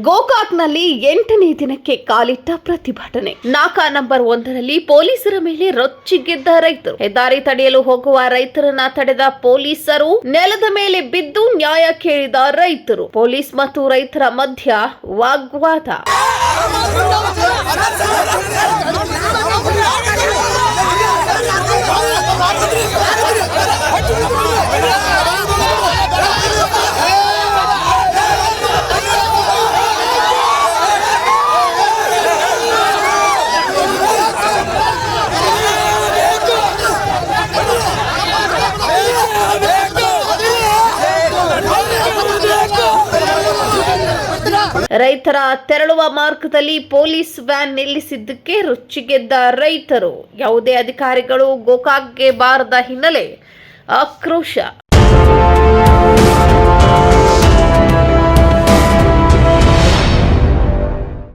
ಗೋಕಾಕ್ನಲ್ಲಿ ಎಂಟನೇ ದಿನಕ್ಕೆ ಕಾಲಿಟ್ಟ ಪ್ರತಿಭಟನೆ. ನಾಕಾ ನಂಬರ್ ಒಂದರಲ್ಲಿ ಪೊಲೀಸರ ಮೇಲೆ ರೊಚ್ಚಿಗೆದ್ದ ರೈತರು. ಹೆದ್ದಾರಿ ತಡೆಯಲು ಹೋಗುವ ರೈತರನ್ನ ತಡೆದ ಪೊಲೀಸರು ನೆಲದ ಮೇಲೆ ಬಿದ್ದು ನ್ಯಾಯ ಕೇಳಿದ ರೈತರು. ಪೊಲೀಸ್ ಮತ್ತು ರೈತರ ಮಧ್ಯ ವಾಗ್ವಾದ. ರೈತರ ತೆರಳುವ ಮಾರ್ಗದಲ್ಲಿ ಪೊಲೀಸ್ ವ್ಯಾನ್ ನಿಲ್ಲಿಸಿದ್ದಕ್ಕೆ ರುಚಿಗೆದ್ದ ರೈತರು. ಯಾವುದೇ ಅಧಿಕಾರಿಗಳು ಗೋಕಾಕ್ಗೆ ಬಾರದ ಹಿನ್ನೆಲೆ ಆಕ್ರೋಶ